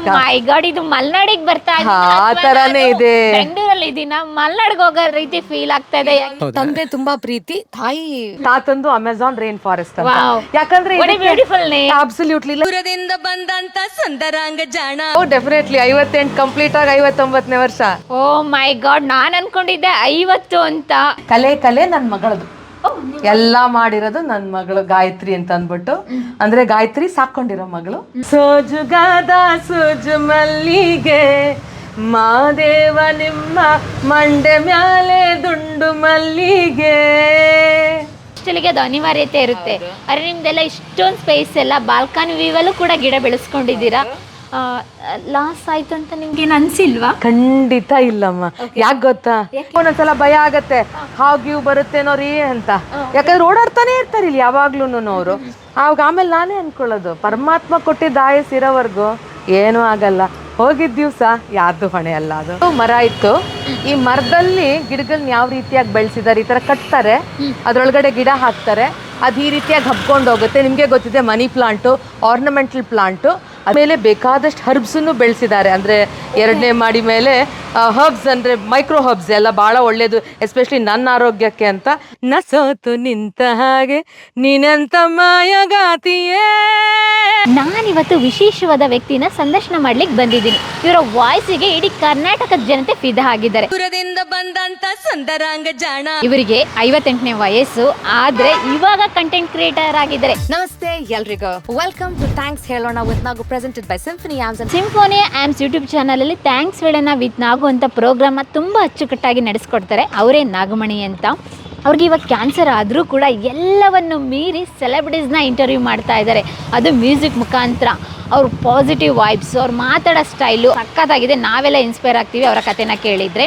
ಮೈ god ಇದು ಮಲ್ನಾಡಿಗೆ ಬರ್ತಾ ಹಾ, ಆ ತರಾನೇ ಇದೆ. ಬೆಂಗಳೂರಲ್ಲಿ ಇದೀನ? ಮಲ್ನಾಡ್ಗೆ ಹೋಗೋ ರೀತಿ ಫೀಲ್ ಆಗ್ತಾ ಇದೆ. ತಂದೆ ತುಂಬಾ ಪ್ರೀತಿ. ತಾಯಿ ತಾತಂದು ಅಮೆಝಾನ್ ರೈನ್ ಫಾರೆಸ್ಟ್ ಅಂತ. Wow. ಯಾಕಂದ್ರೆ What a beautiful name. Absolutely ದೂರದಿಂದ ಬಂದಂತ ಸುಂದರಾಂಗ ಜಾಣ. ಡೆಫಿನೆಟ್ಲಿ ಐವತ್ತೆಂಟು ಕಂಪ್ಲೀಟ್ ಆಗಿ ಐವತ್ತೊಂಬತ್ತನೇ ವರ್ಷ. ಓ ಮೈ ಗಾಡ್ ನಾನ್ ಅನ್ಕೊಂಡಿದ್ದೆ ಐವತ್ತು ಅಂತ. ಕಲೆ ಕಲೆ ನನ್ನ ಮಗಳದು. ಎಲ್ಲಾ ಮಾಡಿರೋದು ನನ್ನ ಮಗಳು ಗಾಯತ್ರಿ ಅಂತ ಅಂದ್ಬಿಟ್ಟು. ಅಂದ್ರೆ ಗಾಯತ್ರಿ ಸಾಕೊಂಡಿರೋ ಮಗಳು. ಸೋಜುಗಾದ ಸೋಜು ಮಲ್ಲಿಗೆ, ಮಾದೇವ ನಿಮ್ಮ ಮಂಡೆ ಮ್ಯಾಲೆ ದುಂಡು ಮಲ್ಲಿಗೆ. ಆಕ್ಚುಲಿಗೆ ಅದು ಅನಿವಾರ್ಯತೆ ಇರುತ್ತೆ. ಅರೆ, ನಿಮ್ದೆಲ್ಲ ಇಷ್ಟೊಂದು ಸ್ಪೇಸ್ ಎಲ್ಲ ಬಾಲ್ಕನಿ ವ್ಯೂವಲ್ಲೂ ಕೂಡ ಗಿಡ ಬೆಳೆಸ್ಕೊಂಡಿದ್ದೀರಾ? ಲಾಸ್ ಆಯ್ತು ಅಂತ ನಿಮ್ಗೆ ಅನ್ಸಿಲ್ವಾ? ಖಂಡಿತ ಇಲ್ಲಮ್ಮ. ಯಾಕೆ ಗೊತ್ತಾ? ಒಂದೊಂದ್ಸಲ ಭಯ ಆಗತ್ತೆ. ಹಾವ್ ಗೀವ್ ಬರುತ್ತೇನೋ ರೀ ಅಂತ. ಯಾಕಂದ್ರೆ ಓಡಾಡ್ತಾನೆ ಇರ್ತಾರೆ ಇಲ್ಲಿ ಯಾವಾಗ್ಲೂ ಅವರು. ಆವಾಗ ಆಮೇಲೆ ನಾನೇ ಅನ್ಕೊಳ್ಳೋದು. ಪರಮಾತ್ಮ ಕೊಟ್ಟಿದ್ದ ಆಯಸ್ ಇರೋವರೆಗೂ ಏನೂ ಆಗಲ್ಲ. ಹೋಗಿದ್ ದಿವ್ಸ ಯಾರ್ದು ಹೊಣೆ ಅಲ್ಲ ಅದು. ಮರ ಇತ್ತು. ಈ ಮರದಲ್ಲಿ ಗಿಡಗಳನ್ನ ಯಾವ ರೀತಿಯಾಗಿ ಬೆಳೆಸಿದ್ದಾರೆ ಈ ತರ ಕಟ್ತಾರೆ. ಅದ್ರೊಳಗಡೆ ಗಿಡ ಹಾಕ್ತಾರೆ. ಅದು ಈ ರೀತಿಯಾಗಿ ಹಬ್ಕೊಂಡು ಹೋಗುತ್ತೆ. ನಿಮಗೆ ಗೊತ್ತಿದೆ ಮನಿ ಪ್ಲಾಂಟು ಆರ್ನಮೆಂಟಲ್ ಪ್ಲಾಂಟು. ಆಮೇಲೆ ಬೇಕಾದಷ್ಟು ಹರ್ಬ್ಸನ್ನು ಬೆಳೆಸಿದ್ದಾರೆ. ಅಂದರೆ ಎರಡನೇ ಮಾಡಿ ಮೇಲೆ ಹರ್ಬ್ಸ್ ಅಂದರೆ ಮೈಕ್ರೋ ಹರ್ಬ್ಸ್ ಎಲ್ಲ ಭಾಳ ಒಳ್ಳೆಯದು ಎಸ್ಪೆಷಲಿ ನನ್ನ ಆರೋಗ್ಯಕ್ಕೆ ಅಂತ. ನ ಸೋತು ನಿಂತ ಹಾಗೆ ನಿನಂತ ಮಾಯಗಾತಿಯೇ? ನಾನಿವತ್ತು ವಿಶೇಷವಾದ ವ್ಯಕ್ತಿನ ಸಂದರ್ಶನ ಮಾಡ್ಲಿಕ್ಕೆ ಬಂದಿದ್ದೀನಿ. ಇವರ ವಾಯ್ಸಿಗೆ ಇಡೀ ಕರ್ನಾಟಕದ ಜನತೆ ಫಿದಾ ಆಗಿದ್ದಾರೆ. ದೂರದಿಂದ ಬಂದಂತ ಸುಂದರಾಂಗ ಜಾಣ. ಇವರಿಗೆ ಐವತ್ತೆಂಟನೇ ವಯಸ್ಸು ಆದ್ರೆ ಇವಾಗ ಕಂಟೆಂಟ್ ಕ್ರಿಯೇಟರ್ ಆಗಿದ್ದಾರೆ. ನಮಸ್ತೆ ಎಲ್ರಿಗೂ. ವೆಲ್ಕಮ್ ಟು ಥ್ಯಾಂಕ್ಸ್ ಹೇಳೋಣ ವಿತ್ ನಾವು presented by Symphony arms Symphony arms YouTube ಚಾನಲಲ್ಲಿ ಥ್ಯಾಂಕ್ಸ್ ವೇಳೆನ ವಿತ್ ನಾಗು ಅಂತ ಪ್ರೋಗ್ರಾಮ ತುಂಬ ಅಚ್ಚುಕಟ್ಟಾಗಿ ನಡೆಸ್ಕೊಡ್ತಾರೆ. ಅವರೇ ನಾಗಮಣಿ ಅಂತ. ಅವ್ರಿಗೆ ಇವಾಗ ಕ್ಯಾನ್ಸರ್ ಆದರೂ ಕೂಡ ಎಲ್ಲವನ್ನು ಮೀರಿ ಸೆಲೆಬ್ರಿಟೀಸ್ನ ಇಂಟರ್ವ್ಯೂ ಮಾಡ್ತಾ ಇದ್ದಾರೆ. ಅದು ಮ್ಯೂಸಿಕ್ ಮುಖಾಂತರ. ಅವ್ರ ಪಾಸಿಟಿವ್ ವೈಬ್ಸ್ ಅವ್ರು ಮಾತಾಡೋ ಸ್ಟೈಲು ಸಕ್ಕತ್ತಾಗಿದೆ ನಾವೆಲ್ಲ ಇನ್ಸ್ಪೈರ್ ಆಗ್ತೀವಿ ಅವರ ಕಥೆನ ಕೇಳಿದರೆ.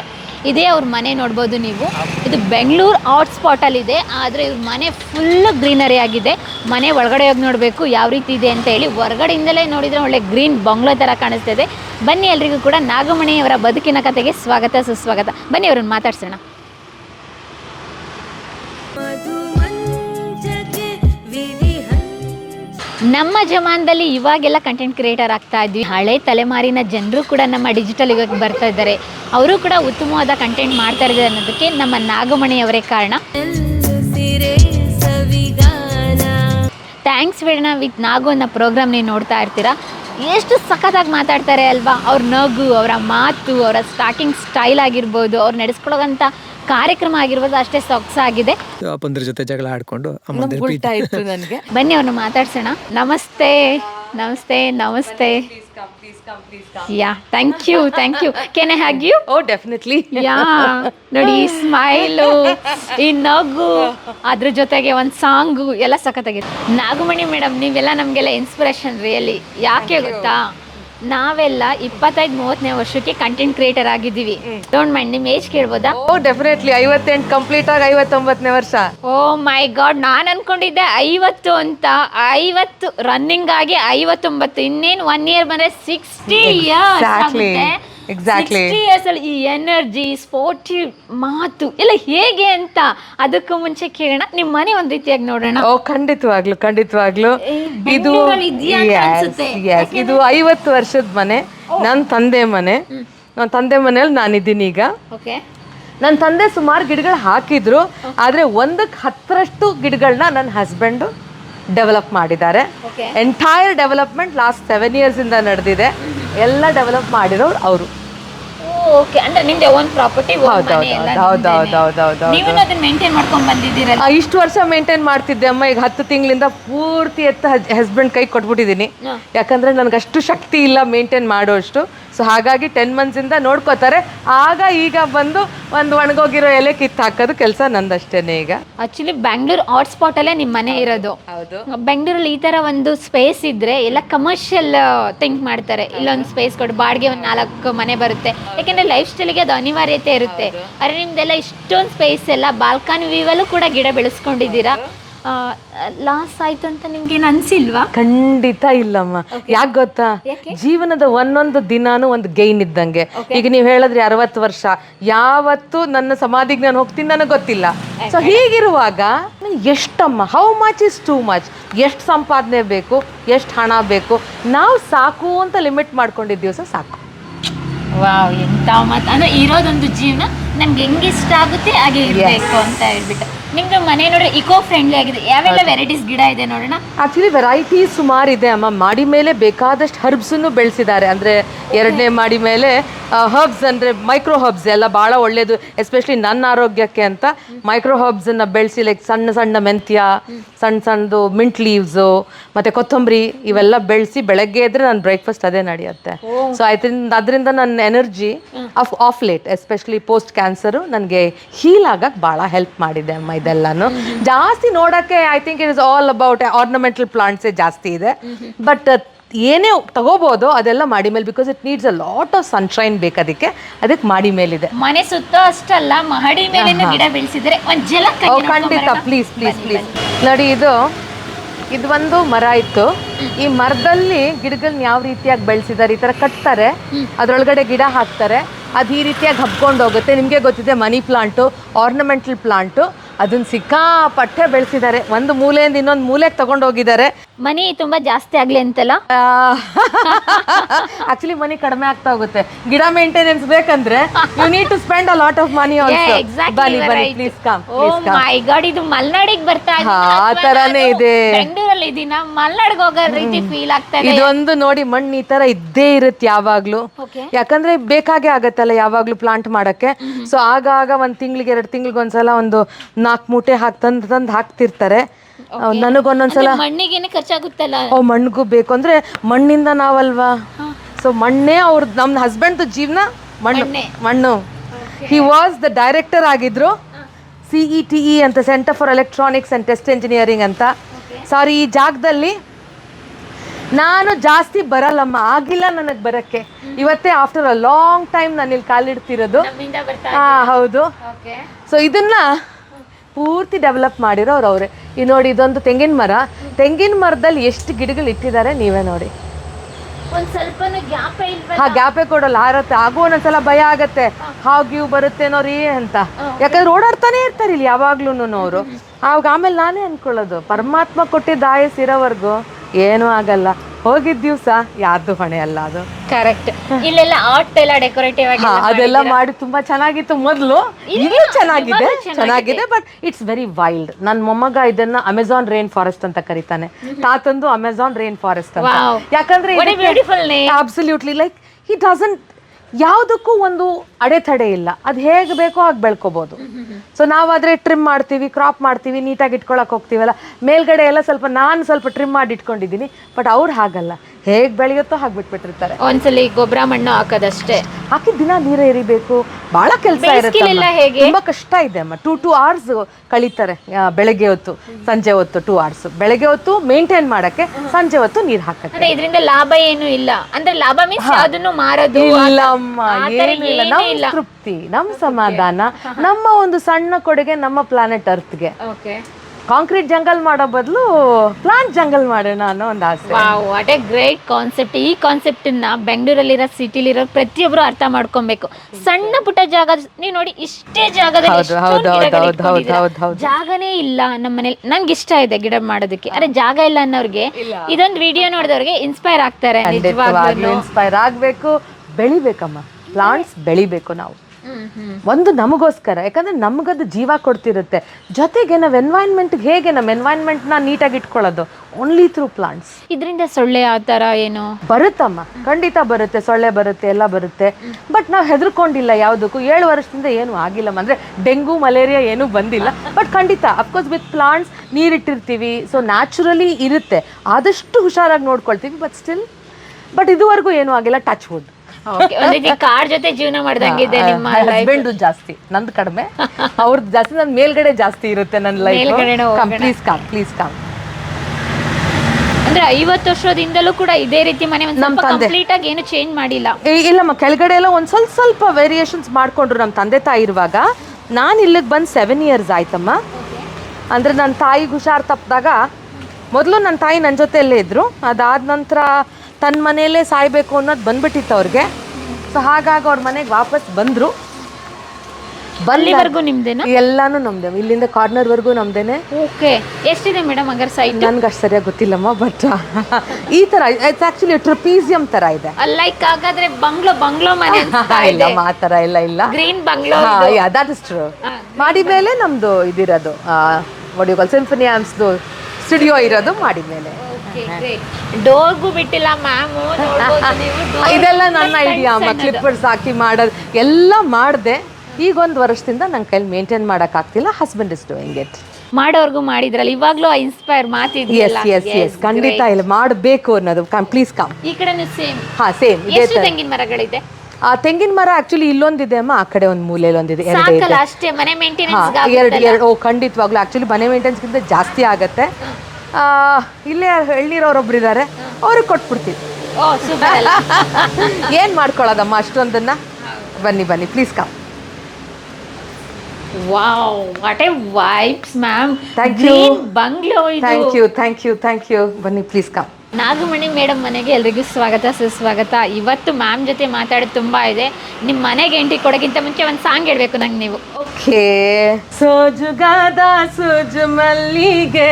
ಇದೇ ಅವ್ರ ಮನೆ ನೋಡ್ಬೋದು ನೀವು. ಇದು ಬೆಂಗಳೂರು ಹಾಟ್ ಸ್ಪಾಟಲ್ಲಿದೆ ಆದರೆ ಇವ್ರ ಮನೆ ಫುಲ್ಲು ಗ್ರೀನರಿ ಆಗಿದೆ. ಮನೆ ಒಳಗಡೆ ಹೋಗಿ ನೋಡಬೇಕು, ಯಾವ ರೀತಿ ಇದೆ ಅಂತ ಹೇಳಿ ಹೊರಗಡೆಯಿಂದಲೇ ನೋಡಿದರೆ ಒಳ್ಳೆ ಗ್ರೀನ್ ಬಂಗ್ಲೋ ಥರ ಕಾಣಿಸ್ತಿದೆ. ಬನ್ನಿ ಎಲ್ರಿಗೂ ಕೂಡ ನಾಗಮಣಿಯವರ ಬದುಕಿನ ಕಥೆಗೆ ಸ್ವಾಗತ, ಸುಸ್ವಾಗತ. ಬನ್ನಿ ಅವ್ರನ್ನ ಮಾತಾಡ್ಸೋಣ. ನಮ್ಮ ಜಮಾನದಲ್ಲಿ ಇವಾಗೆಲ್ಲ ಕಂಟೆಂಟ್ ಕ್ರಿಯೇಟರ್ ಆಗ್ತಾ ಇದ್ವಿ. ಹಳೆ ತಲೆಮಾರಿನ ಜನರು ಕೂಡ ನಮ್ಮ ಡಿಜಿಟಲ್ ಯುಗಕ್ಕೆ ಬರ್ತಾ ಇದ್ದಾರೆ. ಅವರು ಕೂಡ ಉತ್ತಮವಾದ ಕಂಟೆಂಟ್ ಮಾಡ್ತಾ ಇದ್ದಾರೆ ಅನ್ನೋದಕ್ಕೆ ನಮ್ಮ ನಾಗಮಣಿಯವರೇ ಕಾರಣ. ಥ್ಯಾಂಕ್ಸ್ ವೇಣ, ವಿತ್ ನಾಗು ಅನ್ನೋ ಪ್ರೋಗ್ರಾಮ್ ನೀವು ನೋಡ್ತಾ ಇರ್ತೀರಾ. ಎಷ್ಟು ಸಖತ್ತಾಗಿ ಮಾತಾಡ್ತಾರೆ ಅಲ್ವಾ? ಅವ್ರ ನಗು ಅವರ ಮಾತು ಅವರ ಸ್ಟಾರ್ಟಿಂಗ್ ಸ್ಟೈಲ್ ಆಗಿರ್ಬೋದು ಅವ್ರು ನಡೆಸ್ಕೊಳ್ಳೋಂಥ ಕಾರ್ಯಕ್ರಮ ಆಗಿರ್ಬೋದು ಅಷ್ಟೇ ಸೊಗಸಾಗಿದೆ ಅಪ್ಪಂದ್ರ ಜೊತೆ ಜಗಳ ಆಡ್ಕೊಂಡು ನನಗೆ. ಬನ್ನಿ ಅವ್ರನ್ನ ಮಾತಾಡ್ಸೋಣ. ನಮಸ್ತೆ ನಮಸ್ತೆ ನಮಸ್ತೆ. Yeah thank you thank you Can I hug you oh definitely. Yeah ನೋಡಿ ಸ್ಮೈಲು ಈ ನಗು ಅದ್ರ ಜೊತೆಗೆ ಒಂದು ಸಾಂಗು ಎಲ್ಲ ಸಖತ್ತಾಗಿತ್ತು ನಾಗಮಣಿ ಮೇಡಮ್ ನೀವೆಲ್ಲ ನಮಗೆಲ್ಲ ಇನ್ಸ್ಪಿರೇಷನ್ ರಿಯಲಿ ಯಾಕೆ ಗೊತ್ತಾ? ನಾವೆಲ್ಲ ಇಪ್ಪತ್ತೈದು ಮೂವತ್ತನೇ ವರ್ಷಕ್ಕೆ ಕಂಟೆಂಟ್ ಕ್ರಿಯೇಟರ್ ಆಗಿದ್ದೀವಿ. ಡೋಂಟ್ ಮೈಂಡ್ ನಿಮ್ ಏಜ್ ಕೇಳ್ಬೋದಾ? ಓ ಡೆಫಿನೆಟ್ಲಿ ಐವತ್ತೆಂಟು ಕಂಪ್ಲೀಟ್ ಆಗಿ ಐವತ್ತೊಂಬತ್ತನೇ ವರ್ಷ. ಓ ಮೈ ಗಾಡ್ ನಾನು ಅನ್ಕೊಂಡಿದ್ದೆ ಐವತ್ತು ಅಂತ. ಐವತ್ತು ರನ್ನಿಂಗ್ ಆಗಿ ಐವತ್ತೊಂಬತ್ತು ಇನ್ನೇನು ಒನ್ ಇಯರ್ ಬಂದ್ರೆ ಸಿಕ್ಸ್ಟಿ Exactly. Exactly. ಇಯರ್ಸ್ ಅಲ್ಲಿ ಈ ಎನರ್ಜಿ ಸ್ಪೋರ್ಟಿವ್ ಮಾತು ಇಲ್ಲ ಹೇಗೆ ಅಂತ ಅದಕ್ಕೂ ಮುಂಚೆ ಕೇಳೋಣ. ನಿಮ್ಮ ಮನೆ ಒಂದ್ ರೀತಿಯಾಗಿ ನೋಡೋಣ. ಓ ಖಂಡಿತವಾಗ್ಲು ಖಂಡಿತವಾಗ್ಲು. ಇದು ಬೆಂಗಳೂರಲ್ಲಿ ಇದ್ಯಾ ಅಂತ Yes, ಅನ್ಸುತ್ತೆ. yes. ಇದು ಐವತ್ತು ವರ್ಷದ ಮನೆ. ನನ್ನ ತಂದೆ ಮನೆ. ನನ್ನ ತಂದೆ ಮನೇಲಿ ನಾನಿದ್ದೀನಿ ಈಗ. ಓಕೆ. ನನ್ನ ತಂದೆ ಸುಮಾರು ಗಿಡಗಳು ಹಾಕಿದ್ರು ಆದ್ರೆ ಒಂದಕ್ಕೆ ಹತ್ತರಷ್ಟು ಗಿಡಗಳನ್ನ ನನ್ನ ಹಸ್ಬೆಂಡು ಡೆವಲಪ್ ಮಾಡಿದ್ದಾರೆ. Okay. Entire development last seven ಇಯರ್ಸಿಂದ ಇಂದ ನಡೆದಿದೆ. ಎಲ್ಲ ಡೆವಲಪ್ ಮಾಡಿರೋರು ಅವರು. ಓಕೆ. ಅಂದ್ರೆ ನಿಮ್ದೆ ಓನ್ ಪ್ರಾಪರ್ಟಿ ಹೌದು, ಹೌದು, ಹೌದು, ಹೌದು, ಹೌದು, ಹೌದು, ಹೌದು. ನೀವು ಅದನ್ನ ಮೇಂಟೈನ್ ಮಾಡ್ಕೊಂಡು ಬಂದಿದ್ದೀರಲ್ಲ. ಇಷ್ಟು ವರ್ಷ ಮೇಂಟೈನ್ ಮಾಡ್ತಿದ್ದೆ ಅಮ್ಮ. ಈಗ ಹತ್ತು ತಿಂಗಳಿಂದ ಪೂರ್ತಿ ಎತ್ತ ಹಸ್ಬೆಂಡ್ ಕೈ ಕೊಟ್ಬಿಟ್ಟಿದ್ದೀನಿ ಯಾಕಂದ್ರೆ ನನಗೆ ಅಷ್ಟು ಶಕ್ತಿ ಇಲ್ಲ ಮೇಂಟೈನ್ ಮಾಡೋಷ್ಟು. ಸೊ ಹಾಗಾಗಿ ಟೆನ್ ಮಂತ್ಸಿಂದ ನೋಡ್ಕೋತಾರೆ. ಆಗ ಈಗ ಬಂದು ಒಂದು ಒಣಗೋಗಿರೋ ಎಲೆ ಕಿತ್ತು ಹಾಕೋದು ಕೆಲಸ ನಂದಷ್ಟೇನೆ ಈಗ. ಆಕ್ಚುಲಿ ಬ್ಯಾಂಗ್ಳೂರ್ ಹಾಟ್ ಸ್ಪಾಟ್ ಅಲ್ಲೇ ನಿಮ್ಮ ಮನೆ ಇರೋದು. ಹೌದು. ಬೆಂಗಳೂರಲ್ಲಿ ಈ ತರ ಒಂದು ಸ್ಪೇಸ್ ಇದ್ರೆ ಎಲ್ಲ ಕಮರ್ಷಿಯಲ್ ಥಿಂಕ್ ಮಾಡ್ತಾರೆ. ಇಲ್ಲೊಂದು ಸ್ಪೇಸ್ ಕೊಟ್ಟು ಬಾಡಿಗೆ ಒಂದು ನಾಲ್ಕು ಮನೆ ಬರುತ್ತೆ. ಯಾಕೆಂದ್ರೆ ಲೈಫ್ ಸ್ಟೈಲ್ಗೆ ಅದು ಅನಿವಾರ್ಯತೆ ಇರುತ್ತೆ. ಅರೆ ನಿಮ್ದೆಲ್ಲ ಇಷ್ಟೊಂದು ಸ್ಪೇಸ್ ಎಲ್ಲ ಬಾಲ್ಕನಿ ವ್ಯೂವಲ್ಲೂ ಕೂಡ ಗಿಡ ಬೆಳೆಸ್ಕೊಂಡಿದ್ದೀರಾ? ಲಾಸ್ ಆಯ್ತು ಅಂತ ನಿಮ್ಗೆ ಏನು ಅನ್ಸಿಲ್ವಾ? ಖಂಡಿತ ಇಲ್ಲಮ್ಮ. ಯಾಕೆ ಗೊತ್ತಾ? ಜೀವನದ ಒಂದೊಂದು ದಿನಾನು ಒಂದು ಗೈನ್ ಇದ್ದಂಗೆ. ಈಗ ನೀವು ಹೇಳಿದ್ರಿ ಅರವತ್ತು ವರ್ಷ. ಯಾವತ್ತು ನನ್ನ ಸಮಾಧಿಗೆ ನಾನು ಹೋಗ್ತೀನಿ ನನಗೆ ಗೊತ್ತಿಲ್ಲ. ಸೊ ಹೀಗಿರುವಾಗ ಎಷ್ಟಮ್ಮ how much is too much ಎಷ್ಟು ಸಂಪಾದನೆ ಬೇಕು ಎಷ್ಟು ಹಣ ಬೇಕು? ನಾವು ಸಾಕು ಅಂತ ಲಿಮಿಟ್ ಮಾಡ್ಕೊಂಡಿದ್ದೀವಿ ಸಾಕು. ವಾವ್ ಎಂತ ಮತ್ತೆ ಅಂದ್ರೆ ಇರೋದೊಂದು ಜೀವನ ನಮ್ಗೆ ಹೆಂಗ್ ಇಷ್ಟ ಆಗುತ್ತೆ ಹಾಗೆ ಇರಬೇಕು ಅಂತ ಹೇಳ್ಬಿಟ್ಟು. ನಿಮ್ದು ಮನೆ ನೋಡ್ರಿ ಇಕೋ ಫ್ರೆಂಡ್ಲಿ ಆಗಿದೆ. ಯಾವೆಲ್ಲ ವೆರೈಟೀಸ್ ಗಿಡ ಇದೆ ನೋಡೋಣ? ಆಕ್ಚುಲಿ ವೆರೈಟಿ ಸುಮಾರು ಇದೆ ಅಮ್ಮ. ಮಾಡಿ ಮೇಲೆ ಬೇಕಾದಷ್ಟು ಹರ್ಬ್ಸನ್ನು ಬೆಳೆಸಿದ್ದಾರೆ. ಅಂದರೆ ಎರಡನೇ ಮಾಡಿ ಮೇಲೆ ಹರ್ಬ್ಸ್ ಅಂದರೆ ಮೈಕ್ರೋ ಹರ್ಬ್ಸ್ ಎಲ್ಲ ಭಾಳ ಒಳ್ಳೆಯದು ಎಸ್ಪೆಷಲಿ ನನ್ನ ಆರೋಗ್ಯಕ್ಕೆ ಅಂತ. ಮೈಕ್ರೋ ಹರ್ಬ್ಸನ್ನು ಬೆಳೆಸಿ ಲೈಕ್ ಸಣ್ಣ ಸಣ್ಣ ಮೆಂತ್ಯ ಸಣ್ಣ ಸಣ್ಣದು ಮಿಂಟ್ ಲೀವ್ಸು ಮತ್ತು ಕೊತ್ತಂಬರಿ ಇವೆಲ್ಲ ಬೆಳೆಸಿ ಬೆಳಗ್ಗೆ ಎದ್ರೆ ನನ್ನ ಬ್ರೇಕ್ಫಾಸ್ಟ್ ಅದೇ ನಡೆಯುತ್ತೆ. ಸೊ ಅದರಿಂದ ಅದರಿಂದ ನನ್ನ energy of of late especially post cancer ನನಗೆ ಹೀಲ್ ಆಗಕ್ಕೆ ಭಾಳ ಹೆಲ್ಪ್ ಮಾಡಿದೆ ಅಮ್ಮ ಇದೆಲ್ಲಾನು ಜಾಸ್ತಿ ನೋಡಕ್ಕೆ I think it is all about ornamental ಪ್ಲಾಂಟ್ಸೇ ಜಾಸ್ತಿ ಇದೆ. ಬಟ್ ಏನೇ ತಗೋಬಹುದು ಅದೆಲ್ಲ ಮಾಡಿ ಮೇಲೆ because it needs a lot of sunshine ಬೇಕು ಅದಕ್ಕೆ. ಅದಕ್ಕೆ ಮಾಡಿ ಮೇಲಿದೆ. ಮನೆ ಸುತ್ತ ಅಷ್ಟಲ್ಲ ಮಹಡಿ ಮೇಲೆ ಗಿಡ ಬೆಳೆಸಿದ್ರೆ ಒಂದ್ ಜಲ ಖಂಡಿತ ಪ್ಲೀಸ್ ಪ್ಲೀಸ್ ಪ್ಲೀಸ್ ನೋಡಿ ಇದು ಇದು ಒಂದು ಮರ ಇತ್ತು. ಈ ಮರದಲ್ಲಿ ಗಿಡಗಳನ್ನ ಯಾವ ರೀತಿಯಾಗಿ ಬೆಳೆಸಿದ್ದಾರೆ ಈ ಥರ ಕಟ್ತಾರೆ. ಅದರೊಳಗಡೆ ಗಿಡ ಹಾಕ್ತಾರೆ. ಅದು ಈ ರೀತಿಯಾಗಿ ಹಬ್ಕೊಂಡು ಹೋಗುತ್ತೆ. ನಿಮಗೆ ಗೊತ್ತಿದೆ ಮನಿ ಪ್ಲಾಂಟು ಆರ್ನಮೆಂಟಲ್ ಪ್ಲಾಂಟು. ಅದನ್ನ ಸಿಕ್ಕಾಪಟ್ಟೆ ಬೆಳೆಸಿದ್ದಾರೆ. ಒಂದು ಮೂಲೆಯಿಂದ ಇನ್ನೊಂದು ಮೂಲೆಗೆ ತಗೊಂಡು ಹೋಗಿದ್ದಾರೆ ಮನಿ ತುಂಬಾ ಜಾಸ್ತಿ ಆಗ್ಲಿ ಅಂತಲ್ಲ? ಆಕ್ಚುಲಿ ಮನಿ ಕಡಿಮೆ ಆಗ್ತಾ ಹೋಗುತ್ತೆ. ಗಿಡ ಮೇಂಟೆನೆನ್ಸ್ ಬೇಕಂದ್ರೆ you need to spend a lot of money ಬನ್ನಿ ಬನ್ನಿ ಪ್ಲೀಸ್ ಕಮ್ ಮೈ ಗಾಡ್ ಇದು ಮಲ್ನಾಡಿಗೆ ಬರ್ತಾ ಆ ತರಾನೇ ಇದೆ. ಬೆಂಗಳೂರಲ್ಲಿ ಇದೀನ? ಮಲ್ನಾಡ್ಗೆ ಹೋಗೋ ರೀತಿ ಫೀಲ್ ಆಗ್ತಾ ಇದೆ. ಇದೊಂದು ನೋಡಿ ಮಣ್ಣ ಈ ತರ ಇದ್ದೇ ಇರುತ್ತೆ ಯಾವಾಗ್ಲೂ. ಯಾಕಂದ್ರೆ ಬೇಕಾಗೇ ಆಗತ್ತಲ್ಲ ಯಾವಾಗ್ಲೂ ಪ್ಲಾಂಟ್ ಮಾಡಕ್ಕೆ. ಸೊ ಆಗಾಗ ಒಂದ್ ತಿಂಗ್ಳಿಗೆ ಎರಡು ತಿಂಗ್ಳಿಗೆ ಒಂದ್ಸಲ ಒಂದು ನಾಲ್ಕು ಮೂಟೆ ಹಾಕ್ ತಂದ್ ತಂದು ಹಾಕ್ತಿರ್ತಾರೆ. ನನಗೊಂದೊಂದ್ಸಲ ಮಣ್ಣಿಗೇನೆ ಖರ್ಚಾಗುತ್ತಲ್ಲ? ಓ ಮಣ್ಣಿಗೂ ಬೇಕು. ಅಂದ್ರೆ ಮಣ್ಣಿಂದ ನಾವಲ್ವಾ? ಸೊ ಮಣ್ಣೇ ಅವ್ರ ನಮ್ಮ ಹಸ್ಬೆಂಡ್ ಜೀವನ ಮಣ್ಣು. ಮಣ್ಣು. ಹಿ ವಾಸ್ ದ ಡೈರೆಕ್ಟರ್ ಆಗಿದ್ರು. ಸಿ ಇ ಟಿ ಇ ಅಂತ centre for electronics and test engineering ಅಂತ. ಸಾರಿ ಈ ಜಾಗದಲ್ಲಿ ನಾನು ಜಾಸ್ತಿ ಬರಲ್ಲಮ್ಮ. ಆಗಿಲ್ಲ ನನಗೆ ಬರಕ್ಕೆ. ಇವತ್ತೇ ಆಫ್ಟರ್ ಅ ಲಾಂಗ್ ಟೈಮ್ ನಾನು ಇಲ್ಲಿ ಕಾಲಿಡ್ತಿರೋದು. ಹಾಂ ಹೌದು. ಸೊ ಇದನ್ನ ಪೂರ್ತಿ ಡೆವಲಪ್ ಮಾಡಿರೋರು ಅವರೇ. ಈ ನೋಡಿ ಇದೊಂದು ತೆಂಗಿನ ಮರ. ತೆಂಗಿನ ಮರದಲ್ಲಿ ಎಷ್ಟು ಗಿಡಗಳು ಇಟ್ಟಿದ್ದಾರೆ ನೀವೇ ನೋಡಿ. ಹಾ ಗ್ಯಾಪೇ ಕೊಡಲ್ಲ. ಹಾರತ್ತೆ. ಆಗೋ ಒಂದೊಂದ್ಸಲ ಭಯ ಆಗತ್ತೆ. ಹಾವು ಗೀವು ಬರುತ್ತೇನೋ ರೀ ಅಂತ. ಯಾಕಂದ್ರೆ ಓಡಾಡ್ತಾನೆ ಇರ್ತಾರೆ ಇಲ್ಲಿ ಯಾವಾಗ್ಲೂ ಅವರು. ಆವಾಗ ಆಮೇಲೆ ನಾನೇ ಅನ್ಕೊಳ್ಳೋದು. ಪರಮಾತ್ಮ ಕೊಟ್ಟಿದ್ದ ಆಯಸ್ ಇರೋವರೆಗೂ ಏನೂ ಆಗಲ್ಲ. ಹೋಗಿದ್ದ ದಿವ್ಸ ಯಾರ್ದು ಹೊಣೆ ಅಲ್ಲ ಅದು. ಕರೆಕ್ಟ್ ಇಲ್ಲೆಲ್ಲ ಆರ್ಟ್ ಎಲ್ಲ ಡೆಕೋರೇಟಿವ್ ಆಗಿ ಹಾ ಅದೆಲ್ಲ ಮಾಡಿ ತುಂಬಾ ಚೆನ್ನಾಗಿತ್ತು ಮೊದಲು. ಇನ್ನೂ ಚೆನ್ನಾಗಿದೆ ಚೆನ್ನಾಗಿದೆ. ಬಟ್ ಇಟ್ಸ್ ವೆರಿ ವೈಲ್ಡ್ ನನ್ನ ಮೊಮ್ಮಗ ಇದನ್ನ ಅಮೆಝಾನ್ ರೈನ್ ಫಾರೆಸ್ಟ್ ಅಂತ ಕರೀತಾನೆ. ತಾತಂದು ಅಮೆಝಾನ್ ರೈನ್ ಫಾರೆಸ್ಟ್ ಅಂತ ಯಾಕಂದ್ರೆ ಅಬ್ಸಲ್ಯೂಟ್ಲಿ ಲೈಕ್ ಹಿ ಡಸಂಟ್ ಯಾವುದಕ್ಕೂ ಒಂದು ಅಡೆತಡೆ ಇಲ್ಲ. ಅದು ಹೇಗೆ ಬೇಕೋ ಹಾಗೆ ಬೆಳ್ಕೊಬೋದು. ಸೊ ನಾವಾದರೆ ಟ್ರಿಮ್ ಮಾಡ್ತೀವಿ ಕ್ರಾಪ್ ಮಾಡ್ತೀವಿ ನೀಟಾಗಿ ಇಟ್ಕೊಳಕ್ಕೆ ಹೋಗ್ತೀವಲ್ಲ. ಮೇಲ್ಗಡೆ ಎಲ್ಲ ಸ್ವಲ್ಪ ನಾನು ಸ್ವಲ್ಪ ಟ್ರಿಮ್ ಮಾಡಿ ಇಟ್ಕೊಂಡಿದ್ದೀನಿ. ಬಟ್ ಅವ್ರು ಹಾಗಲ್ಲ. ಹೇಗೆ ಬೆಳೆಯುತ್ತೋ ಹಾಗೆ ಬಿಟ್ಬಿಟ್ಟಿರ್ತಾರೆ. ಒಂದ್ಸಲಿ ಗೊಬ್ಬರ ಮಣ್ಣು ಹಾಕೋದಷ್ಟೇ. ಹಾಕಿ ದಿನ ನೀರು ಎರಿಬೇಕು ಬಹಳ ಕೆಲಸ ಇರುತ್ತೆ ಬೇಸಿಗೆಲೆಲ್ಲ ಅಮ್ಮ. ಹೇಗೆ? ತುಂಬಾ ಕಷ್ಟ ಇದೆ ಅಮ್ಮ. ಟೂ ಟೂ ಅವರ್ಸ್ ಕಳೀತಾರೆ ಆ, ಬೆಳಗ್ಗೆ ಹೊತ್ತು ಸಂಜೆ ಹೊತ್ತು ಟೂ ಅವರ್ಸ್ ಬೆಳಗ್ಗೆ ಹೊತ್ತು ಮೇಂಟೈನ್ ಮಾಡಕ್ಕೆ ಸಂಜೆ ಹೊತ್ತು ನೀರು ಹಾಕಕ್ಕೆ. ಅಂದ್ರೆ ಇದರಿಂದ ಲಾಭ ಏನು ಇಲ್ಲ. ಅಂದ್ರೆ ಲಾಭ ಮೀನ್ಸ್ ಅದನ್ನು ಮಾರೋದು ಇಲ್ಲಮ್ಮ ನಮ್ಮ ಇಲ್ಲ. ತೃಪ್ತಿ ನಮ್ಮ ಸಮಾಧಾನ ನಮ್ಮ ಒಂದು ಸಣ್ಣ ಕೊಡುಗೆ ನಮ್ಮ ಪ್ಲಾನೆಟ್ ಅರ್ತ್ಗೆ ಕಾಂಕ್ರೀಟ್ ಜಂಗಲ್ ಮಾಡೋ ಬದಲು ಪ್ಲಾಂಟ್ ಜಂಗಲ್ ಮಾಡೋಣ ಅನ್ನೋ ಒಂದು ಆಸೆ. ವಾಟ್ ಎ ಗ್ರೇಟ್ ಕಾನ್ಸೆಪ್ಟ್ ಈ ಕಾನ್ಸೆಪ್ಟ್ನ ಬೆಂಗಳೂರಲ್ಲಿರೋ ಸಿಟಿಲಿರೋ ಪ್ರತಿಯೊಬ್ಬರು ಅರ್ಥ ಮಾಡ್ಕೊಬೇಕು. ಸಣ್ಣ ಪುಟ್ಟ ಜಾಗ ನೀವು ನೋಡಿ ಇಷ್ಟೇ ಜಾಗದಲ್ಲಿ. ಜಾಗನೇ ಇಲ್ಲ ನಮ್ಮ ಮನೇಲಿ. ನನ್ಗೆ ಇಷ್ಟ ಇದೆ ಗಿಡ ಮಾಡೋದಕ್ಕೆ. ಅರೆ ಜಾಗ ಇಲ್ಲ ಅನ್ನೋರ್ಗೆ ಇದೊಂದು ವಿಡಿಯೋ ನೋಡಿದವ್ರಿಗೆ ಇನ್ಸ್ಪೈರ್ ಆಗ್ತಾರೆ ಇನ್ಸ್ಪೈರ್ ಆಗಬೇಕು. ಬೆಳಿಬೇಕಮ್ಮ. ಪ್ಲಾಂಟ್ಸ್ ಬೆಳಿಬೇಕು ನಾವು. ಒಂದು ನಮಗೋಸ್ಕರ ಯಾಕಂದ್ರೆ ನಮಗದು ಜೀವ ಕೊಡ್ತಿರುತ್ತೆ. ಜೊತೆಗೆ ನಾವು ಎನ್ವೈರ್ನ್ಮೆಂಟ್ಗೆ ಹೇಗೆ ನಮ್ಮ ಎನ್ವೈರ್ನ್ಮೆಂಟ್ನ ನೀಟಾಗಿ ಇಟ್ಕೊಳ್ಳೋದು? ಓನ್ಲಿ ತ್ರೂ ಪ್ಲಾಂಟ್ಸ್ ಇದರಿಂದ ಸೊಳ್ಳೆ ಆ ಥರ ಏನು? ಬರುತ್ತಮ್ಮ. ಖಂಡಿತ ಬರುತ್ತೆ. ಸೊಳ್ಳೆ ಬರುತ್ತೆ ಎಲ್ಲ ಬರುತ್ತೆ. ಬಟ್ ನಾವು ಹೆದರ್ಕೊಂಡಿಲ್ಲ ಯಾವುದಕ್ಕೂ. ಏಳು ವರ್ಷದಿಂದ ಏನು ಆಗಿಲ್ಲ ಅಂದ್ರೆ ಡೆಂಗು ಮಲೇರಿಯಾ ಏನೂ ಬಂದಿಲ್ಲ. ಬಟ್ ಖಂಡಿತ ಅಫ್ಕೋರ್ಸ್ ವಿತ್ ಪ್ಲಾಂಟ್ಸ್ ನೀರಿಟ್ಟಿರ್ತೀವಿ. ಸೊ ನ್ಯಾಚುರಲಿ ಇರುತ್ತೆ. ಆದಷ್ಟು ಹುಷಾರಾಗಿ ನೋಡ್ಕೊಳ್ತೀವಿ ಬಟ್ ಸ್ಟಿಲ್ ಬಟ್ ಇದುವರೆಗೂ ಏನೂ ಆಗಿಲ್ಲ. ಟಚ್ ವುಡ್ ಕಾರ್ ಜೊತೆ ಜೀವನ ಮಾಡ್ದಂಗಿದೆ ನಿಮ್ಮ ಹಸ್ಬೆಂಡ್ ಜಾಸ್ತಿ ನಂದು ಕಡಿಮೆ. ಅವ್ರದ್ದು ಜಾಸ್ತಿ ನನ್ನ ಮೇಲ್ಗಡೆ ಜಾಸ್ತಿ ಇರುತ್ತೆ ನನ್ನ life. Please come please come ಅಂದ್ರೆ ಐವತ್ತು ವರ್ಷದಿಂದಲೂ ಕೂಡ ಇದೇ ರೀತಿ ಮನೆ ನಮ್ಮ ನಮ್ ಸ್ವಲ್ಪ ತಂದೆ. ಕಂಪ್ಲೀಟ್ ಆಗಿ ಏನು ಚೇಂಜ್ ಮಾಡಿಲ್ಲ. ಇಲ್ಲಮ್ಮ ಕೆಳಗಡೆ ಎಲ್ಲ ಒಂದು ಸ್ವಲ್ಪ ಸ್ವಲ್ಪ ವೇರಿಯೇಷನ್ಸ್ ಮಾಡ್ಕೊಂಡ್ರು ನಮ್ಮ ತಂದೆ ತಾಯಿ ಇರುವಾಗ. ನಾನು ಇಲ್ಲಿಗೆ ಬಂದು ಸೆವೆನ್ ಇಯರ್ಸ್ ಆಯ್ತಮ್ಮ. ಅಂದ್ರೆ ನನ್ನ ತಾಯಿಗೆ ಹುಷಾರು ತಪ್ಪಿದಾಗ ಮೊದಲು ನನ್ನ ತಾಯಿ ನನ್ನ ಜೊತೆಯಲ್ಲೇ ಇದ್ದರು ಅದಾದ ನಂತರ ತನ್ನ ಮನೆಯಲ್ಲೇ ಸಾಯಬೇಕು ಅನ್ನೋದು ಬಂದ್ಬಿಟ್ಟಿತ್ತು ಅವ್ರಿಗೆ. ಸೊ ಹಾಗಾಗಿ ಅವ್ರ ಮನೆಗೆ ವಾಪಸ್ ಬಂದರು. ಅಲ್ಲಿವರೆಗೂ ನಿಮ್ದೇನಾ? ಎಲ್ಲಾನು ನಮ್ದೇ. ಇಲ್ಲಿಂದ ಕಾರ್ನರ್ವರೆಗೂ ನಮ್ದೇನೆ. ಓಕೆ. ಎಷ್ಟಿದೆ ಮೇಡಮ್ ಹಂಗಾರೆ ಸೈಟ್ ನನ್ಗೆ ಅಷ್ಟು ಸರಿಯಾಗಿ ಗೊತ್ತಿಲ್ಲಮ್ಮ ಬಟ್ ಈ ತರ ಇಟ್ಸ್ ಆಕ್ಚುಲಿ ಟ್ರಪೀಸಿಯಂ ತರ ಇದೆ. ಲೈಕ್ ಹಾಗಾದ್ರೆ ಬಂಗ್ಲೋ ಬಂಗ್ಲೋ ಮನೆ ಇಲ್ಲಮ್ಮ ಆ ತರ ಇಲ್ಲ ಇಲ್ಲ. Green bungalow that is true ಮಾಡಿ ಮೇಲೆ ನಮ್ದು ಇದಿರೋದು ಒಡಿಯೋಗಲ್ ಸಿಂಫನಿ ಆಮ್ಸ್ದು ಸ್ಟುಡಿಯೋ ಇರೋದು ಮಾಡಿ ಮೇಲೆ ಡೋರ್ಗೂ ಬಿಟ್ಟಿಲ್ಲ ಮ್ಯಾಮು ಇದೆಲ್ಲ ನನ್ನ ಐಡಿಯಾ ಅಮ್ಮ. ಕ್ಲಿಪ್ಪರ್ಸ್ ಹಾಕಿ ಮಾಡೋದು ಎಲ್ಲ ಮಾಡಿದೆ. ಈಗ ಒಂದು ವರ್ಷದಿಂದ ನನ್ನ ಕೈಲಿ ಮೇಂಟೈನ್ ಮಾಡೋಕ್ಕಾಗ್ತಿಲ್ಲ. ಹಸ್ಬೆಂಡ್ ಇಸ್ ಡೂಯಿಂಗ್ ಇಟ್ ಮಾಡೋರ್ಗು ಮಾಡಿದ್ರಲ್ಲ ಇವಾಗ್ಲೂ ಇನ್ಸ್ಪೈರ್ ಎಸ್ ಎಸ್ ಎಸ್ ಖಂಡಿತ ಇಲ್ಲ. ಮಾಡಬೇಕು ಅನ್ನೋದು. ಕಮ್ ಪ್ಲೀಸ್ ಕಮ್ ಈ ಕಡೆನೂ ಸೇಮ್ ಹಾ ಸೇಮ್ ಎಷ್ಟು ತೆಂಗಿನ ಮರಗಳಿದೆ? ಆ ತೆಂಗಿನ ಮರ ಆಕ್ಚುಲಿ ಇಲ್ಲೊಂದಿದೆ ಅಮ್ಮ. ಆ ಕಡೆ ಒಂದು ಮೂಲೆಯಲ್ಲಿ ಒಂದಿದೆ. ಎರಡೇ ಇದೆ. ಅಷ್ಟೇ. ಮನೆ ಮೇಂಟೆನೆನ್ಸ್ ಎರಡು ಎರಡು. ಓ ಖಂಡಿತವಾಗ್ಲೂ. ಆಕ್ಚುಲಿ ಮನೆ ಮೇಂಟೆನೆನ್ಸ್ಗಿಂತ ಜಾಸ್ತಿ ಆಗತ್ತೆ. ಇಲ್ಲೇ ಎಳ್ನೀರವ್ರೊಬ್ರು ಇದ್ದಾರೆ ಅವ್ರಿಗೆ ಕೊಟ್ಬಿಡ್ತೀವಿ ಏನು ಮಾಡ್ಕೊಳ್ಳೋದಮ್ಮ ಅಷ್ಟೊಂದನ್ನ? ಬನ್ನಿ ಬನ್ನಿ please come wow what a vibes ma'am thank you bungalow thank you thank you thank you ಬನ್ನಿ ಪ್ಲೀಸ್ ಕಮ್ ನಾಗಮಣಿ ಮೇಡಮ್ ಮನೆಗೆ ಎಲ್ರಿಗೂ ಸ್ವಾಗತ ಸುಸ್ವಾಗತ. ಇವತ್ತು ಮ್ಯಾಮ್ ಜೊತೆ ಮಾತಾಡೋದು ತುಂಬಾ ಇದೆ. ನಿಮ್ಮ ಮನೆಗೆ ಎಂಟ್ರಿ ಕೊಡೋಕ್ಕಿಂತ ಮುಂಚೆ ಒಂದು ಸಾಂಗ್ ಹೇಳ್ಬೇಕು ನಂಗೆ ನೀವು. ಓಕೆ ಸೋಜುಗಾದ ಸೋಜು ಮಲ್ಲಿಗೆ.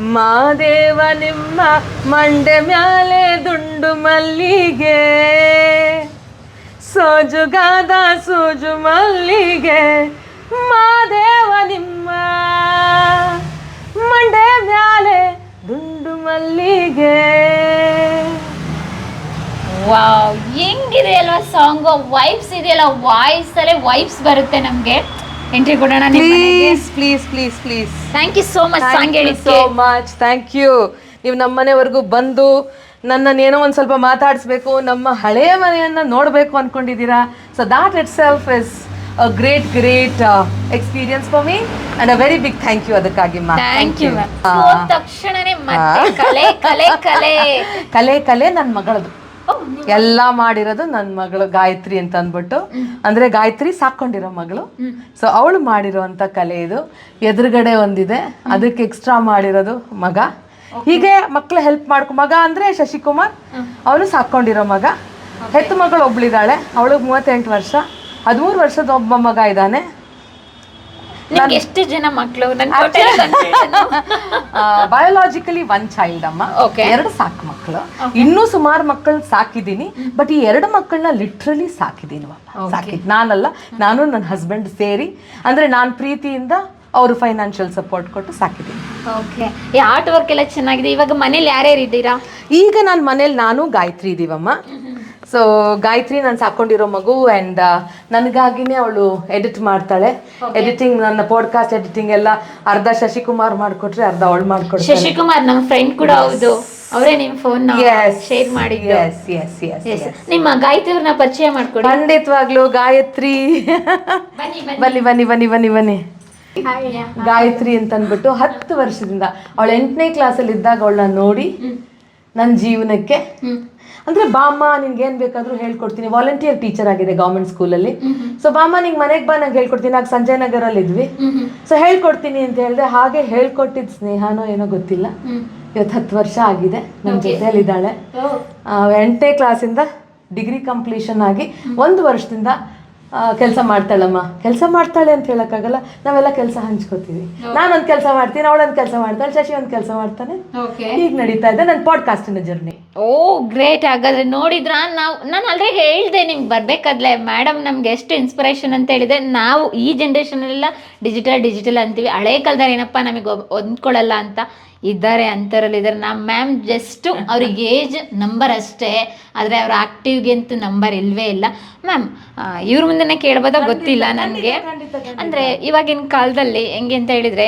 ಮಾದೇವ ನಿಮ್ಮ ಮಂಡೆ ಮ್ಯಾಲೆ ದುಂಡು ಮಲ್ಲಿಗೆ. ಸೋಜುಗಾದ ಸೋಜು ಮಲ್ಲಿಗೆ. ಮಾದೇವ ನಿಮ್ಮ ಮಂಡೆ ಮ್ಯಾಲೆ ದುಂಡು ಮಲ್ಲಿಗೆ. ವಾವ್, ಹೆಂಗಿದೆ ಅಲ್ವಾ ಸಾಂಗು ವೈಬ್ಸ್ ಇದೆಯಲ್ಲ ವಾಯ್ಸ್ ಅಲ್ಲೇ ವೈಬ್ಸ್ ಬರುತ್ತೆ ನಮಗೆ. ಎಂಟ್ರಿ ಕೊಡೋಣ please please please please thank you so much song so ಹೇಳಿದ್ಕೆ much thank you ನೀವು ನಮ್ಮ ಮನೆವರೆಗೂ ಬಂದು ನನ್ನನ್ನು ಏನೋ ಒಂದು ಸ್ವಲ್ಪ ಮಾತಾಡಿಸ್ಬೇಕು ನಮ್ಮ ಹಳೆಯ ಮನೆಯನ್ನ ನೋಡಬೇಕು ಅಂದ್ಕೊಂಡಿದ್ದೀರಾ so that itself is a great great experience for me and a very big thank you ಅದಕ್ಕಾಗಿ ಥ್ಯಾಂಕ್ ಯು ತಕ್ಷಣನೇ ಕಲೆ ಕಲೆ ಕಲೆ. ಕಲೆ ಕಲೆ ನನ್ನ ಮಗಳದು. ಎಲ್ಲ ಮಾಡಿರೋದು ನನ್ನ ಮಗಳು ಗಾಯತ್ರಿ ಅಂತ ಅಂದ್ಬಿಟ್ಟು. ಅಂದ್ರೆ ಗಾಯತ್ರಿ ಸಾಕೊಂಡಿರೋ ಮಗಳು. ಸೊ ಅವಳು ಮಾಡಿರೋಂಥ ಕಲೆ ಇದು. ಎದುರುಗಡೆ ಒಂದಿದೆ. ಅದಕ್ಕೆ ಎಕ್ಸ್ಟ್ರಾ ಮಾಡಿರೋದು ಮಗ. ಹೀಗೆ ಮಕ್ಕಳು ಹೆಲ್ಪ್ ಮಾಡ್ಕೊ, ಮಗ ಅಂದ್ರೆ ಶಶಿಕುಮಾರ್. ಅವನು ಸಾಕೊಂಡಿರೋ ಮಗ. ಹೆತ್ತು ಮಗಳು ಒಬ್ಳಿದಾಳೆ ಅವಳು ಮೂವತ್ತೆಂಟು ವರ್ಷ. ಹದಿಮೂರು ವರ್ಷದ ಒಬ್ಬ ಮಗ ಇದ್ದಾನೆ. ನಿಮ್ಗೆ ಎಷ್ಟು ಜನ ಮಕ್ಕಳು ಬಯೋಲಾಜಿಕಲಿ ಒನ್ ಚೈಲ್ಡ್ ಅಮ್ಮ. ಎರಡು ಸಾಕು ಮಕ್ಕಳು ಇನ್ನೂ ಸುಮಾರು ಮಕ್ಕಳನ್ನ ಸಾಕಿದ್ದೀನಿ. ಬಟ್ ಈ ಎರಡು ಮಕ್ಕಳನ್ನ ಲಿಟ್ರಲಿ ಸಾಕಿದ್ದೀನಿ ಸಾಕಿದ್ ನಾನಲ್ಲ ನಾನು ನನ್ನ ಹಸ್ಬೆಂಡ್ ಸೇರಿ ಅಂದ್ರೆ ನಾನು ಪ್ರೀತಿಯಿಂದ ಅವರು ಫೈನಾನ್ಷಿಯಲ್ ಸಪೋರ್ಟ್ ಕೊಟ್ಟು ಸಾಕಿದ್ದೀನಿ. ಓಕೆ ಈ ಆರ್ಟ್ ವರ್ಕ್ ಎಲ್ಲ ಚೆನ್ನಾಗಿದೆ. ಇವಾಗ ಮನೇಲಿ ಯಾರ್ಯಾರು ಇದ್ದೀರಾ? ಈಗ ನಾನು ಮನೇಲಿ ನಾನು ಗಾಯತ್ರಿ ಇದೀವಮ್ಮ. ಸೊ ಗಾಯತ್ರಿ ನಾನು ಸಾಕೊಂಡಿರೋ ಮಗು ಆ್ಯಂಡ್ ನನಗಾಗಿನೇ ಅವಳು ಎಡಿಟ್ ಮಾಡ್ತಾಳೆ. ಎಡಿಟಿಂಗ್ ನನ್ನ ಪಾಡ್ಕಾಸ್ಟ್ ಎಡಿಟಿಂಗ್ ಎಲ್ಲ ಅರ್ಧ ಶಶಿಕುಮಾರ್ ಮಾಡಿಕೊಟ್ರೆ ಅರ್ಧ ಅವಳು ಮಾಡಿಕೊಟ್ರೆ ಶಶಿಕುಮಾರ್ ನಮ್ಮ ಫ್ರೆಂಡ್ ಕೂಡ ಹೌದು. ಅವರೇ ನಿಮ್ ಫೋನ್. ಶೇರ್ ಮಾಡಿದ್ರು ಎಸ್ ಎಸ್ ಎಸ್ ನಿಮ್ಮ ನಿಮ್ಮ ಗಾಯತ್ರಿಯವ್ರನ್ನ ಪರಿಚಯ ಮಾಡ್ಕೊಡಿ. ಖಂಡಿತವಾಗ್ಲೂ ಗಾಯತ್ರಿ ಬನ್ನಿ ಬನ್ನಿ. ಬನ್ನಿ ಬನ್ನಿ ಬನ್ನಿ ಬನ್ನಿ ಗಾಯತ್ರಿ ಅಂತ ಅಂದ್ಬಿಟ್ಟು ಹತ್ತು ವರ್ಷದಿಂದ ಅವಳು ಎಂಟನೇ ಕ್ಲಾಸಲ್ಲಿ ಇದ್ದಾಗ ಅವಳನ್ನ ನೋಡಿ ನನ್ನ ಜೀವನಕ್ಕೆ ಅಂದ್ರೆ ಬಾಮ್ಮ ನಿನ್ಗೆ ಏನ್ ಬೇಕಾದ್ರೂ ಹೇಳ್ಕೊಡ್ತೀನಿ. ವಾಲಂಟಿಯರ್ ಟೀಚರ್ ಆಗಿದೆ ಗೌರ್ಮೆಂಟ್ ಸ್ಕೂಲಲ್ಲಿ ಸೊ ಬಾಮ್ಮ ನಿಂಗೆ ಮನೆಗೆ ಬಾ ನಂಗೆ ಹೇಳ್ಕೊಡ್ತೀನಿ. ಆಗ ಸಂಜಯ್ ನಗರಲ್ಲಿ ಇದ್ವಿ. ಸೊ ಹೇಳ್ಕೊಡ್ತೀನಿ ಅಂತ ಹೇಳಿದೆ. ಹಾಗೆ ಹೇಳ್ಕೊಟ್ಟಿದ್ ಸ್ನೇಹನೋ ಏನೋ ಗೊತ್ತಿಲ್ಲ. ಇವತ್ತು ಹತ್ತು ವರ್ಷ ಆಗಿದೆ. ನನ್ನ ಜೊತೆಯಲ್ಲಿದ್ದಾಳೆ ಎಂಟನೇ ಕ್ಲಾಸಿಂದ ಡಿಗ್ರಿ ಕಂಪ್ಲೀಷನ್ ಆಗಿ ಒಂದು ವರ್ಷದಿಂದ ಕೆಲಸ ಮಾಡ್ತಾಳಮ್ಮ. ಕೆಲಸ ಮಾಡ್ತಾಳೆ ಅಂತ ಹೇಳಕ್ಕಾಗಲ್ಲ. ನಾವೆಲ್ಲ ಕೆಲಸ ಹಂಚ್ಕೋತೀವಿ. ನಾನೊಂದು ಕೆಲಸ ಮಾಡ್ತೀನಿ ಅವಳೊಂದು ಕೆಲಸ ಮಾಡ್ತಾಳೆ ಶಶಿ ಒಂದು ಕೆಲಸ ಮಾಡ್ತಾನೆ. ಈಗ ನಡೀತಾ ಇದೆ ನನ್ನ ಪಾಡ್ಕಾಸ್ಟಿನ ಜರ್ನಿ ಓ ಗ್ರೇಟ್ ಹಾಗಾದ್ರೆ ನೋಡಿದ್ರ? ನಾವು, ನಾನು ಆಲ್ರೆಡಿ ಹೇಳ್ದೆ ನಿಮ್ಗೆ ಬರ್ಬೇಕಾದ್ಲೆ. ಮೇಡಮ್ ನಮ್ಗೆ ಎಷ್ಟು ಇನ್ಸ್ಪಿರೇಷನ್ ಅಂತ ಹೇಳಿದೆ ನಾವು ಈ ಜನ್ರೇಷನ್ ಎಲ್ಲ ಡಿಜಿಟಲ್ ಡಿಜಿಟಲ್ ಅಂತೀವಿ. ಹಳೆ ಕಾಲದಲ್ಲಿ ಏನಪ್ಪ, ನಮಗೆ ಹೊಂದ್ಕೊಳ್ಳಲ್ಲ ಅಂತ. ಇದ್ದಾರೆ ಅಂತರಲ್ಲಿದ್ದಾರೆ ಇದ್ದಾರೆ. ನಮ್ಮ ಮ್ಯಾಮ್ ಜಸ್ಟ್ ಅವ್ರಿಗೆ ಏಜ್ ನಂಬರ್ ಅಷ್ಟೇ ಆದರೆ ಅವ್ರ ಆಕ್ಟಿವ್ಗೆ ಅಂತೂ ನಂಬರ್ ಇಲ್ವೇ ಇಲ್ಲ. ಮ್ಯಾಮ್ ಇವ್ರ ಮುಂದೆನೇ ಕೇಳ್ಬೋದಾ? ಗೊತ್ತಿಲ್ಲ ನನಗೆ. ಅಂದರೆ ಇವಾಗಿನ ಕಾಲದಲ್ಲಿ ಹೆಂಗೆ ಅಂತ ಹೇಳಿದರೆ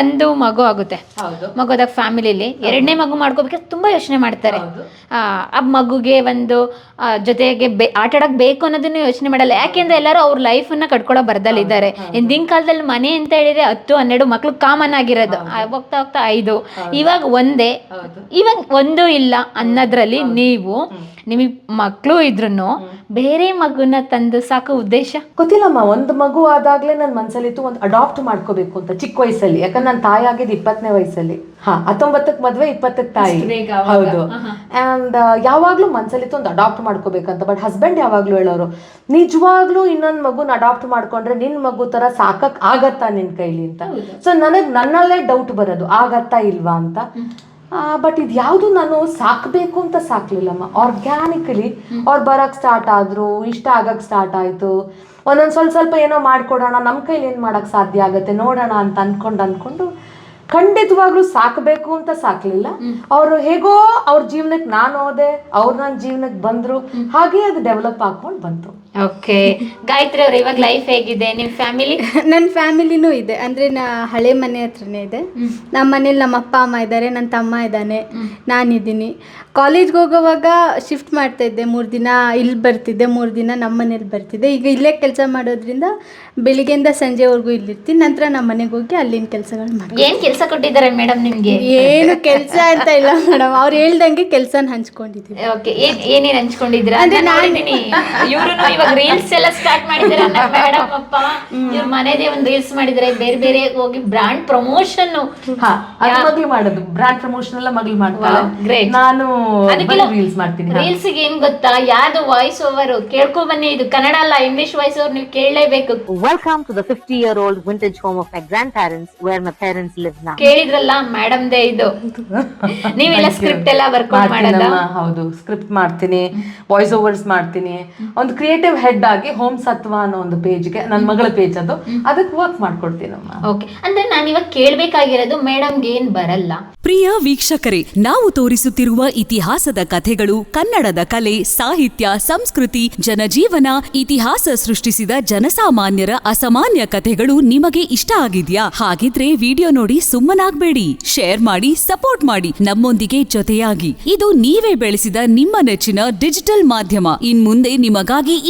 ಒಂದು ಮಗು ಆಗುತ್ತೆ. ಹೌದು. ಮಗುದಾಗ ಫ್ಯಾಮಿಲಿಲಿ ಎರಡನೇ ಮಗು ಮಾಡ್ಕೋಬೇಕಾದ್ರೆ ತುಂಬಾ ಯೋಚನೆ ಮಾಡ್ತಾರೆ. ಆ ಮಗುಗೆ ಒಂದು ಜೊತೆಗೆ ಬೇ ಆಟ ಆಡಕ್ ಬೇಕು ಅನ್ನೋದನ್ನು ಯೋಚನೆ ಮಾಡಲ್ಲ. ಯಾಕೆಂದ್ರೆ ಎಲ್ಲರೂ ಅವ್ರ ಲೈಫನ್ನು ಕಟ್ಕೊಳ್ಳೋ ಬರ್ದಲ್ಲಿದ್ದಾರೆ. ಹಿಂದಿನ ಕಾಲದಲ್ಲಿ ಮನೆ ಅಂತ ಹೇಳಿದ್ರೆ ಹತ್ತು ಹನ್ನೆರಡು ಮಕ್ಳು ಕಾಮನ್ ಆಗಿರೋದು. ಹೋಗ್ತಾ ಹೋಗ್ತಾ ಐದು. ಇವಾಗ ಒಂದೇ. ಇವಾಗ ಒಂದು ಇಲ್ಲ ಅನ್ನೋದ್ರಲ್ಲಿ ನೀವು ನಿಮಗೆ ಮಕ್ಕಳು ಇದ್ರು ಬೇರೆ ಮಗುನ ತಂದು ಸಾಕೋ ಉದ್ದೇಶ? ಗೊತ್ತಿಲ್ಲಮ್ಮ ಒಂದು ಮಗು ಆದಾಗ್ಲೇ ನನ್ನ ಮನಸ್ಸಲ್ಲಿತ್ತು ಒಂದು ಅಡಾಪ್ಟ್ ಮಾಡ್ಕೋಬೇಕು ಅಂತ ಚಿಕ್ಕ ವಯಸ್ಸಲ್ಲಿ. ಯಾಕಂದ್ರೆ ನಾನು ತಾಯಿ ಆಗಿದ್ದು ಇಪ್ಪತ್ತನೇ ವಯಸ್ಸಲ್ಲಿ. ಹಾ ಹತ್ತೊಂಬತ್ತಕ್ಕೆ ಮದ್ವೆ ಇಪ್ಪತ್ತಕ್ಕೆ ತಾಯಿ. ಹೌದು. ಅಂಡ್ ಯಾವಾಗಲೂ ಮನ್ಸಲ್ಲಿತ್ತು ಒಂದು ಅಡಾಪ್ಟ್ ಮಾಡ್ಕೋಬೇಕಂತ. ಬಟ್ ಹಸ್ಬೆಂಡ್ ಯಾವಾಗ್ಲೂ ಹೇಳೋರು ನಿಜವಾಗ್ಲೂ ಇನ್ನೊಂದು ಮಗುನ ಅಡಾಪ್ಟ್ ಮಾಡ್ಕೊಂಡ್ರೆ ನಿನ್ ಮಗು ತರ ಸಾಕಕ್ ಆಗತ್ತಾ ನಿನ್ ಕೈಲಿ ಅಂತ. ಸೊ ನನಗ್ ನನ್ನಲ್ಲೇ ಡೌಟ್ ಬರೋದು ಆಗತ್ತಾ ಇಲ್ವಾ ಅಂತ. ಬಟ್ ಇದು ಯಾವುದು ನಾನು ಸಾಕಬೇಕು ಅಂತ ಸಾಕ್ಲಿಲ್ಲಮ್ಮ. ಆರ್ಗ್ಯಾನಿಕಲಿ ಅವ್ರು ಬರಕ್ ಸ್ಟಾರ್ಟ್ ಆದ್ರು ಇಷ್ಟ ಆಗಕ್ ಸ್ಟಾರ್ಟ್ ಆಯ್ತು. ಒಂದೊಂದ್ ಸ್ವಲ್ಪ ಸ್ವಲ್ಪ ಏನೋ ಮಾಡ್ಕೊಡೋಣ ನಮ್ಮ ಕೈಲಿ ಏನು ಮಾಡಕ್ ಸಾಧ್ಯ ಆಗುತ್ತೆ ನೋಡೋಣ ಅಂತ ಅನ್ಕೊಂಡು ಅನ್ಕೊಂಡು ಖಂಡಿತವಾಗ್ಲೂ ಸಾಕಬೇಕು ಅಂತ ಸಾಕ್ಲಿಲ್ಲ. ಅವರು ಹೇಗೋ ಅವ್ರ ಜೀವನಕ್ಕೆ ನಾನು ಹೋದೆ ಅವ್ರು ನನ್ನ ಜೀವನಕ್ಕೆ ಬಂದ್ರು ಹಾಗೆ ಅದು ಡೆವಲಪ್ ಆಗ್ಕೊಂಡು ಬಂತು. ಓಕೆ. ಗಾಯತ್ರಿ ಅವ್ರ ಇವಾಗ ಲೈಫ್ ಹೇಗಿದೆ? ನಿಮ್ಮ ಫ್ಯಾಮಿಲಿ ನನ್ನ ಫ್ಯಾಮಿಲಿನೂ ಇದೆ. ಅಂದ್ರೆ ನಾ ಹಳೆ ಮನೆ ಹತ್ರನೇ ಇದೆ. ನಮ್ಮ ಮನೇಲಿ ನಮ್ಮ ಅಪ್ಪ ಅಮ್ಮ ಇದ್ದಾರೆ ನನ್ನ ತಮ್ಮ ಇದ್ದಾನೆ ನಾನಿದ್ದೀನಿ. ಕಾಲೇಜ್ಗೆ ಹೋಗೋವಾಗ ಶಿಫ್ಟ್ ಮಾಡ್ತಾ ಇದ್ದೆ. ಮೂರು ದಿನ ಇಲ್ಲಿ ಬರ್ತಿದ್ದೆ ಮೂರು ದಿನ ನಮ್ಮ ಮನೇಲಿ ಬರ್ತಿದ್ದೆ. ಈಗ ಇಲ್ಲೇ ಕೆಲಸ ಮಾಡೋದ್ರಿಂದ ಬೆಳಿಗ್ಗೆಯಿಂದ ಸಂಜೆವರೆಗೂ ಇಲ್ಲಿರ್ತೀನಿ. ನಂತರ ನಮ್ಮ ಮನೆಗೆ ಹೋಗಿ ಅಲ್ಲಿನ ಕೆಲಸಗಳು ಮಾಡ್ತೀನಿ ಏನು ಕೆಲಸ ಕೊಟ್ಟಿದ್ದಾರೆ ಮೇಡಮ್ ನಿಮಗೆ? ಏನು ಕೆಲಸ ಅಂತ ಇಲ್ಲ ಮೇಡಮ್. ಅವ್ರು ಹೇಳ್ದಂಗೆ ಕೆಲಸನ ಹಂಚ್ಕೊಂಡಿದ್ದೀವಿ ಓಕೆ. ಏನೇನು ಹಂಚ್ಕೊಂಡಿದ್ದೀರಾ? ಅಂದ್ರೆ ನಾನು ಇವಾಗ ರೀಲ್ಸ್ ಎಲ್ಲ ಸ್ಟಾರ್ಟ್ ಮಾಡಿದಾರೆ ಮೇಡಮ್ ಅಪ್ಪ ಇವ್ರ ಮನೆದೇ ಒಂದ್ ರೀಲ್ಸ್ ಮಾಡಿದ್ರೆ ಬೇರೆ ಬೇರೆ ಹೋಗಿ ಬ್ರಾಂಡ್ ಪ್ರಮೋಷನ್ ಹಾ ಅದು ಮಗಳು ಮಾಡೋದು. ಬ್ರಾಂಡ್ ಪ್ರಮೋಷನ್ ಎಲ್ಲ ಮಗಳು ಮಾಡ್ತಾರೆ. ನಾನು ಅದಕ್ಕೆಲ್ಲ ರೀಲ್ಸ್ ಮಾಡ್ತೀನಿ. ರೀಲ್ಸ್ ಏನ್ ಗೊತ್ತಾ? ಯಾವ್ದು ವಾಯ್ಸ್ ಓವರ್ ಕೇಳ್ಕೊ ಬನ್ನಿ ಇದು ಕನ್ನಡ ಅಲ್ಲ ಇಂಗ್ಲಿಷ್ ವಾಯ್ಸ್ ಓವರ್ ನೀವು ಕೇಳಲೇಬೇಕು. Welcome to the 50 year old vintage home of my grandparents where my parents live ನಾ ಕೇಳಿದ್ರಲ್ಲ ಮೇಡಮ್ ದೇ ಇದು. ನೀವೆಲ್ಲ ಸ್ಕ್ರಿಪ್ಟ್ ಎಲ್ಲ ವರ್ಕ್ ಮಾಡೋದ ಮಾಡ್ತೀನಮ್ಮ, ಹೌದು ಸ್ಕ್ರಿಪ್ಟ್ ಮಾಡ್ತೀನಿ ವಾಯ್ಸ್ ಓವರ್ಸ್ ಮಾಡ್ತೀನಿ. ಒಂದು ಕ್ರಿಯೇಟಿವ್ ಹೆಡ್ ಆಗಿ ಹೋಮ್ ಸತ್ವ ಅನ್ನೋ ಒಂದು ಪೇಜ್ಗೆ ನನ್ನ ಮಗಳ ಪೇಜ್ ಅದು ಅದಕ್ಕೆ ವರ್ಕ್ ಮಾಡ್ಕೊಡ್ತೀನಮ್ಮ ಓಕೆ ಅಂದ್ರೆ ನಾನು ಇವಾಗ ಕೇಳಬೇಕಾಗಿರೋದು ಮೇಡಮ್ಗೆ ಏನ್ ಬರಲ್ಲ? ಪ್ರಿಯ ವೀಕ್ಷಕರೇ ನಾವು ತೋರಿಸುತ್ತಿರುವ ಇತಿಹಾಸದ ಕಥೆಗಳು ಕನ್ನಡದ ಕಲೆ ಸಾಹಿತ್ಯ ಸಂಸ್ಕೃತಿ ಜನಜೀವನ ಇತಿಹಾಸ ಸೃಷ್ಟಿಸಿದ ಜನಸಾಮಾನ್ಯರ ಅಸಾಮಾನ್ಯ ಕಥೆಗಳು ನಿಮಗೆ ಇಷ್ಟ ಆಗಿದ್ಯಾ? ಹಾಗಿದ್ರೆ ವಿಡಿಯೋ ನೋಡಿ ಸುಮ್ಮನಾಗ್ಬೇಡಿ. ಶೇರ್ ಮಾಡಿ ಸಪೋರ್ಟ್ ಮಾಡಿ. ನಮ್ಮೊಂದಿಗೆ ಜೊತೆಯಾಗಿ. ಇದು ನೀವೇ ಬೆಳೆಸಿದ ನಿಮ್ಮ ನೆಚ್ಚಿನ ಡಿಜಿಟಲ್ ಮಾಧ್ಯಮ. ಇನ್ ಮುಂದೆ ನಿಮಗಾಗಿ